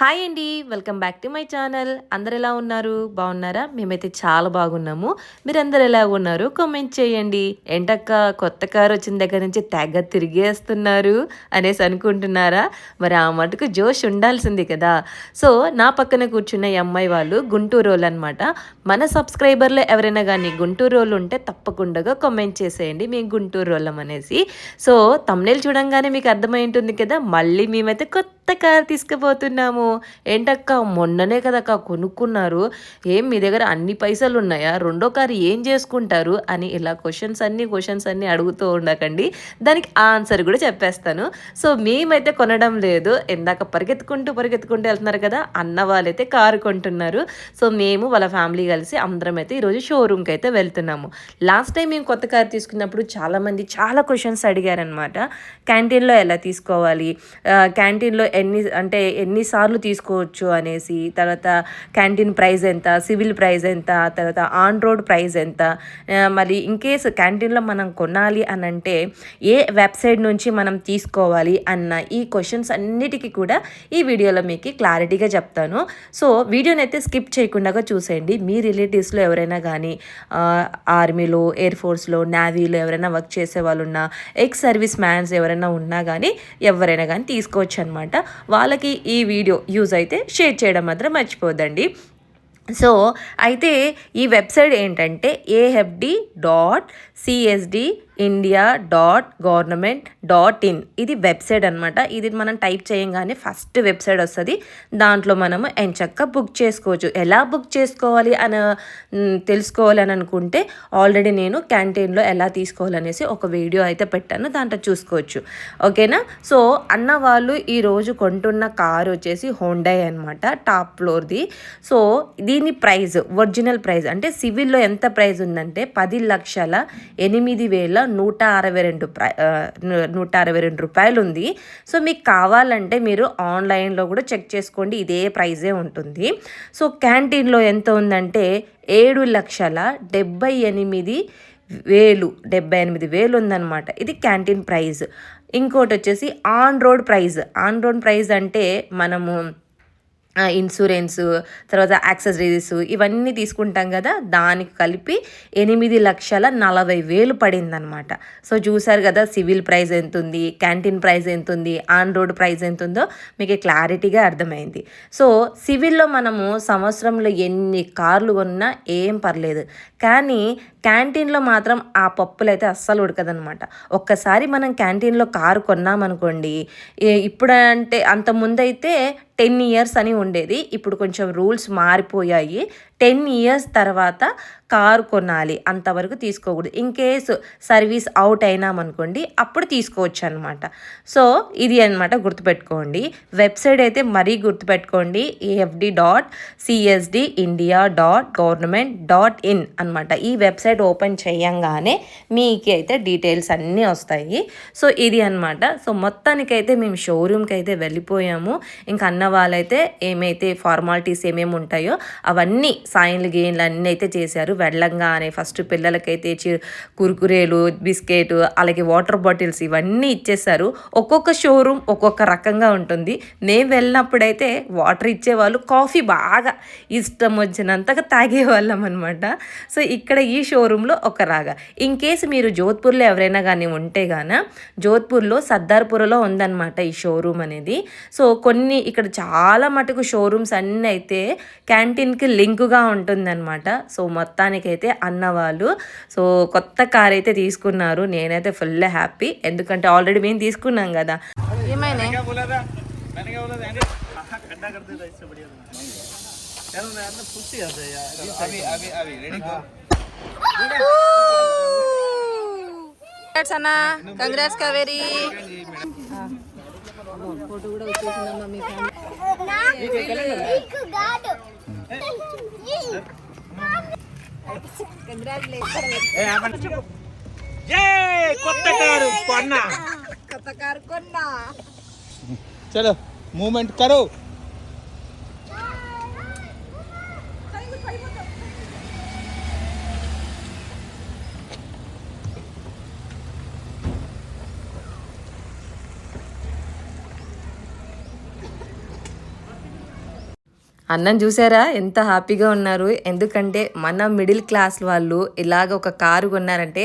Hi అండి welcome back to my channel. అందరు ఎలా ఉన్నారు? బాగున్నారా? మేమైతే చాలా బాగున్నాము. మీరందరు ఎలా ఉన్నారు? కామెంట్ చేయండి. ఏంటక్క కొత్త కారు వచ్చిన దగ్గర నుంచి తెగ తిరిగేస్తున్నారు అనేసి అనుకుంటున్నారా? మరి ఆ మటుకు జోష్ ఉండాల్సింది కదా. సో నా పక్కన కూర్చున్న ఈ అమ్మాయి వాళ్ళు గుంటూరు వాళ్ళు అనమాట మన సబ్స్క్రైబర్లు ఎవరైనా కానీ గుంటూరు వాళ్ళు ఉంటే తప్పకుండా కామెంట్ చేసేయండి. మేము గుంటూరు వాళ్ళం అనేసి. సో తమ్నేలు చూడంగానే మీకు అర్థమై ఉంటుంది కదా. మళ్ళీ మేమైతే కొత్త కారు తీసుకుపోతున్నాము. ఏంటక్క మొన్ననే కదక్క కొనుక్కున్నారు. ఏం మీ దగ్గర అన్ని పైసలు ఉన్నాయా? రెండో కారు ఏం చేసుకుంటారు? అని ఇలా క్వశ్చన్స్ అన్ని క్వశ్చన్స్ అన్ని అడుగుతూ ఉండకండి. దానికి ఆన్సర్ కూడా చెప్పేస్తాను. సో మేమైతే కొనడం లేదు. ఇందాక పరిగెత్తుకుంటూ పరిగెత్తుకుంటూ వెళ్తున్నారు కదా అన్న వాళ్ళైతే కారు కొంటున్నారు. సో మేము వాళ్ళ ఫ్యామిలీ కలిసి అందరం అయితే ఈరోజు షోరూమ్కి అయితే వెళ్తున్నాము. లాస్ట్ టైం మేము కొత్త కారు తీసుకున్నప్పుడు చాలామంది చాలా క్వశ్చన్స్ అడిగారనమాట క్యాంటీన్లో ఎలా తీసుకోవాలి? క్యాంటీన్లో ఎన్ని అంటే ఎన్నిసార్లు తీసుకోవచ్చు అనేసి తర్వాత క్యాంటీన్ ప్రైస్ ఎంత సివిల్ ప్రైస్ ఎంత తర్వాత ఆన్ రోడ్ ప్రైస్ ఎంత మరి ఇన్ కేస్ క్యాంటీన్లో మనం కొనాలి అని అంటే ఏ వెబ్సైట్ నుంచి మనం తీసుకోవాలి అన్న ఈ క్వశ్చన్స్ అన్నిటికీ కూడా ఈ వీడియోలో మీకు క్లారిటీగా చెప్తాను. సో వీడియోని అయితే స్కిప్ చేయకుండా చూసేయండి. మీ రిలేటివ్స్లో ఎవరైనా కానీ ఆర్మీలో ఎయిర్ ఫోర్స్లో నేవీలో ఎవరైనా వర్క్ చేసే వాళ్ళు ఉన్నా ఎక్స్ సర్వీస్ మ్యాన్స్ ఎవరైనా ఉన్నా కానీ ఎవరైనా కానీ తీసుకోవచ్చు అనమాట వాళ్ళకి ఈ వీడియో యూజ్ అయితే షేర్ చేయడం మాత్రం మర్చిపోద్దండి సో అయితే ఈ వెబ్సైట్ ఏంటంటే AFD dot CSD India dot government dot in ఇది వెబ్సైట్ అనమాట ఇది మనం టైప్ చేయంగానే ఫస్ట్ వెబ్సైట్ వస్తుంది. దాంట్లో మనము ఎంచక్క బుక్ చేసుకోవచ్చు. ఎలా బుక్ చేసుకోవాలి అని తెలుసుకోవాలి అని అనుకుంటే ఆల్రెడీ నేను క్యాంటీన్లో ఎలా తీసుకోవాలనేసి ఒక వీడియో అయితే పెట్టాను. దాంట్లో చూసుకోవచ్చు. ఓకేనా? సో అన్న వాళ్ళు ఈరోజు కొంటున్న కారు వచ్చేసి హోండై అనమాట టాప్ ఫ్లోర్ది సో దీని ప్రైజ్ ఒరిజినల్ ప్రైజ్ అంటే సివిల్లో ఎంత ప్రైజ్ ఉందంటే పది లక్షల ఎనిమిది వేల నూట అరవై రెండు ప్రై నూట అరవై రెండు రూపాయలు ఉంది సో మీకు కావాలంటే మీరు ఆన్లైన్లో కూడా చెక్ చేసుకోండి. ఇదే ప్రైజే ఉంటుంది. సో క్యాంటీన్లో ఎంత ఉందంటే ఏడు లక్షల డెబ్బై ఎనిమిది వేలు డెబ్బై ఎనిమిది వేలు ఉందన్నమాట. ఇది క్యాంటీన్ ప్రైజ్. ఇంకోటి వచ్చేసి on road price. On road price అంటే మనము ఇన్సూరెన్స్ తర్వాత యాక్సెసరీస్ ఇవన్నీ తీసుకుంటాం కదా దానికి కలిపి ఎనిమిది లక్షల నలభై వేలు పడిందనమాట సో చూసారు కదా సివిల్ ప్రైస్ ఎంత ఉంది క్యాంటీన్ ప్రైస్ ఎంత ఉంది ఆన్ రోడ్ ప్రైస్ ఎంత ఉందో మీకు క్లారిటీగా అర్థమైంది. సో సివిల్లో మనము సంవత్సరంలో ఎన్ని కార్లు కొన్నా ఏం పర్లేదు. కానీ క్యాంటీన్లో మాత్రం ఆ పప్పులు అయితే అస్సలు ఉడకదనమాట ఒక్కసారి మనం క్యాంటీన్లో కారు కొన్నామనుకోండి ఇప్పుడంటే అంత ముందైతే టెన్ ఇయర్స్ అని ఉండేది. ఇప్పుడు కొంచెం రూల్స్ మారిపోయాయి. టెన్ ఇయర్స్ తర్వాత కారు కొనాలి అంతవరకు తీసుకోకూడదు. ఇన్ కేసు సర్వీస్ అవుట్ అయినామనుకోండి అప్పుడు తీసుకోవచ్చు అనమాట సో ఇది అనమాట గుర్తుపెట్టుకోండి. వెబ్సైట్ అయితే మరీ గుర్తుపెట్టుకోండి. AFD dot CSD India dot government dot in అనమాట ఈ వెబ్సైట్ ఓపెన్ చేయంగానే మీకు అయితే డీటెయిల్స్ అన్నీ వస్తాయి. సో ఇది అనమాట సో మొత్తానికైతే మేము షోరూమ్కి అయితే వెళ్ళిపోయాము. ఇంకా అన్న వాళ్ళైతే ఏమైతే ఫార్మాలిటీస్ ఏమేమి ఉంటాయో అవన్నీ సాయిన్లు గేన్లు అన్నీ అయితే చేశారు. వెళ్ళంగానే ఫస్ట్ పిల్లలకైతే చి- కురుకురేలు బిస్కెట్ అలాగే వాటర్ బాటిల్స్ ఇవన్నీ ఇచ్చేసారు ఒక్కొక్క షోరూమ్ ఒక్కొక్క రకంగా ఉంటుంది. మేము వెళ్ళినప్పుడైతే వాటర్ ఇచ్చేవాళ్ళు కాఫీ బాగా ఇష్టం వచ్చినంతగా తాగేవాళ్ళం అనమాట సో ఇక్కడ ఈ షోరూంలో ఒక రాగా. ఇన్ కేసు మీరు జోధ్పూర్లో ఎవరైనా కానీ ఉంటే గాన జోధ్పూర్లో సర్దార్పురలో ఉందన్నమాట ఈ షోరూమ్ అనేది. సో కొన్ని ఇక్కడ చాలా మటుకు షోరూమ్స్ అన్నీ అయితే క్యాంటీన్కి లింకుగా లుక్గా ఉంటుందన్నమాట. సో మొత్తానికైతే అన్న వాళ్ళు సో కొత్త కార్ అయితే తీసుకున్నారు. నేనైతే ఫుల్ హ్యాపీ. ఎందుకంటే ఆల్రెడీ మేము తీసుకున్నాం కదా. అన్నా ఫోటో కూడా వచ్చేసిందమ్మా మీ ఫ్యామిలీ. కొత్త కారు కొన్నా. చలో మూమెంట్ కరో. అన్నం చూసారా? ఎంత హ్యాపీగా ఉన్నారు. ఎందుకంటే మన మిడిల్ క్లాస్ వాళ్ళు ఇలాగ ఒక కారు కొన్నారంటే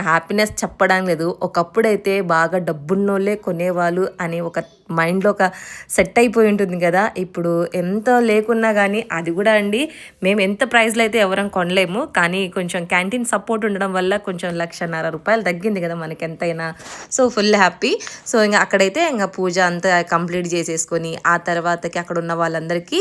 హ్యాపీనెస్ చెప్పడం లేదు. ఒకప్పుడైతే బాగా డబ్బున్నోళ్ళే కొనేవాళ్ళు అని ఒక మైండ్లో ఒక సెట్ అయిపోయి ఉంటుంది కదా. ఇప్పుడు ఎంత లేకున్నా కానీ అది కూడా అండి. మేము ఎంత ప్రైస్లో అయితే ఎవరం కొనలేము. కానీ కొంచెం క్యాంటీన్ సపోర్ట్ ఉండడం వల్ల కొంచెం లక్షన్నర రూపాయలు తగ్గింది కదా మనకి ఎంతైనా. So full happy. సో ఇంకా అక్కడైతే ఇంకా పూజ అంతా కంప్లీట్ చేసేసుకొని ఆ తర్వాతకి అక్కడ ఉన్న వాళ్ళందరికీ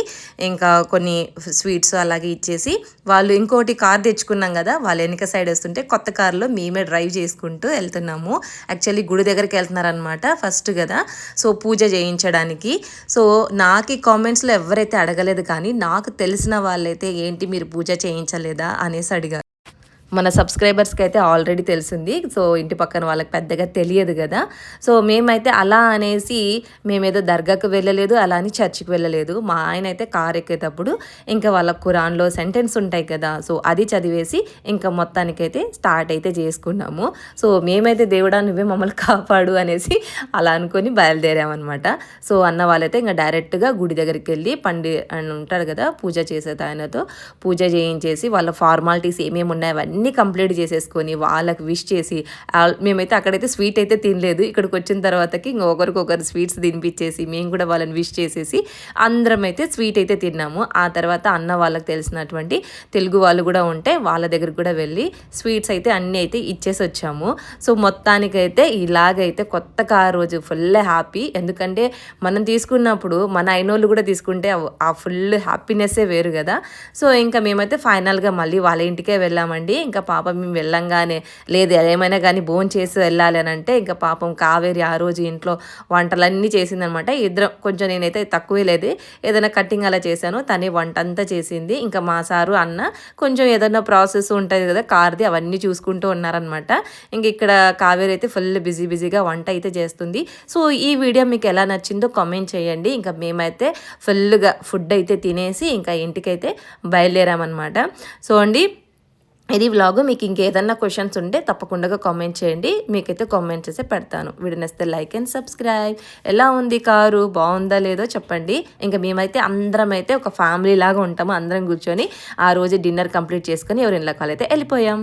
ఇంకా కొన్ని స్వీట్స్ అలాగే ఇచ్చేసి వాళ్ళు ఇంకోటి కార్ తెచ్చుకున్నాం కదా వాళ్ళు వెనక సైడ్ వస్తుంటే కొత్త కార్లో మేమే డ్రైవ్ చేసుకుంటూ వెళ్తున్నాము. యాక్చువల్లీ గుడి దగ్గరికి వెళ్తున్నారనమాట ఫస్ట్ కదా. సో పూజ పూజ చేయించడానికి. సో నాకు ఈ కామెంట్స్లో ఎవరైతే అడగలేదు కానీ నాకు తెలిసిన వాళ్ళైతే ఏంటి మీరు పూజ చేయించలేదా అనేసి అడిగారు. మన సబ్స్క్రైబర్స్కి అయితే ఆల్రెడీ తెలిసింది. సో ఇంటి పక్కన వాళ్ళకి పెద్దగా తెలియదు కదా. సో మేమైతే అలా అనేసి మేమేదో దర్గాకు వెళ్ళలేదు అలా అని చర్చికి వెళ్ళలేదు. మా ఆయన అయితే కార్ ఎక్కేటప్పుడు ఇంకా వాళ్ళ ఖురాన్లో సెంటెన్స్ ఉంటాయి కదా. సో అది చదివేసి ఇంకా మొత్తానికైతే స్టార్ట్ అయితే చేసుకున్నాము. సో మేమైతే దేవుడా నువ్వే మమ్మల్ని కాపాడు అనేసి అలా అనుకొని బయలుదేరామన్నమాట. సో అన్న వాళ్ళైతే ఇంకా డైరెక్ట్గా గుడి దగ్గరికి వెళ్ళి పండి అని ఉంటారు కదా పూజ చేసేది ఆయనతో. పూజ చేయించేసి వాళ్ళ ఫార్మాలిటీస్ ఏమేమి ఉన్నాయో అవన్నీ అన్నీ కంప్లీట్ చేసేసుకొని వాళ్ళకి విష్ చేసి మేమైతే అక్కడైతే స్వీట్ అయితే తినలేదు. ఇక్కడికి వచ్చిన తర్వాతకి ఇంకా ఒకరికొకరు స్వీట్స్ తినిపించేసి మేము కూడా వాళ్ళని విష్ చేసేసి అందరం అయితే స్వీట్ అయితే తిన్నాము. ఆ తర్వాత అన్న వాళ్ళకి తెలిసినటువంటి తెలుగు వాళ్ళు కూడా ఉంటే వాళ్ళ దగ్గరికి కూడా వెళ్ళి స్వీట్స్ అయితే అన్నీ అయితే ఇచ్చేసి వచ్చాము. సో మొత్తానికైతే ఇలాగైతే కొత్త కార్ రోజు ఫుల్ హ్యాపీ. ఎందుకంటే మనం తీసుకున్నప్పుడు మన అయినోళ్ళు కూడా తీసుకుంటే ఆ ఫుల్ హ్యాపీనెస్సే వేరు కదా. సో ఇంకా మేమైతే ఫైనల్గా మళ్ళీ వాళ్ళ ఇంటికే వెళ్ళామండి. ఇంకా పాపం మేము వెళ్ళంగానే లేదు ఏమైనా కానీ భోజనం చేసి వెళ్ళాలి అని అంటే ఇంకా పాపం కావేరి ఆ రోజు ఇంట్లో వంటలన్నీ చేసిందనమాట. ఇద్దరం కొంచెం నేనైతే తక్కువే లేదు ఏదైనా కటింగ్ అలా చేశాను తనే వంట అంతా చేసింది. ఇంకా మా సారు అన్న కొంచెం ఏదైనా ప్రాసెస్ ఉంటుంది కదా కార్ది అవన్నీ చూసుకుంటూ ఉన్నారనమాట. ఇంక ఇక్కడ కావేరి అయితే ఫుల్ బిజీ బిజీగా వంట అయితే చేస్తుంది. సో ఈ వీడియో మీకు ఎలా నచ్చిందో కామెంట్ చేయండి. ఇంకా మేమైతే ఫుల్గా ఫుడ్ అయితే తినేసి ఇంకా ఇంటికైతే బయలుదేరామన్నమాట సో అండి ఇది వ్లాగ్. మీకు ఇంకేదన్నా క్వశ్చన్స్ ఉంటే తప్పకుండా కామెంట్ చేయండి. మీకైతే కామెంట్ చేసి పెడతాను. వీడియో లైక్ అండ్ సబ్స్క్రైబ్ ఎలా ఉంది కారు? బాగుందా లేదో చెప్పండి. ఇంకా మేమైతే అందరం అయితే ఒక ఫ్యామిలీ లాగా ఉంటాము. అందరం కూర్చొని ఆ రోజు డిన్నర్ కంప్లీట్ చేసుకొని ఎవరి ఇళ్ళకాలైతే వెళ్ళిపోయాం.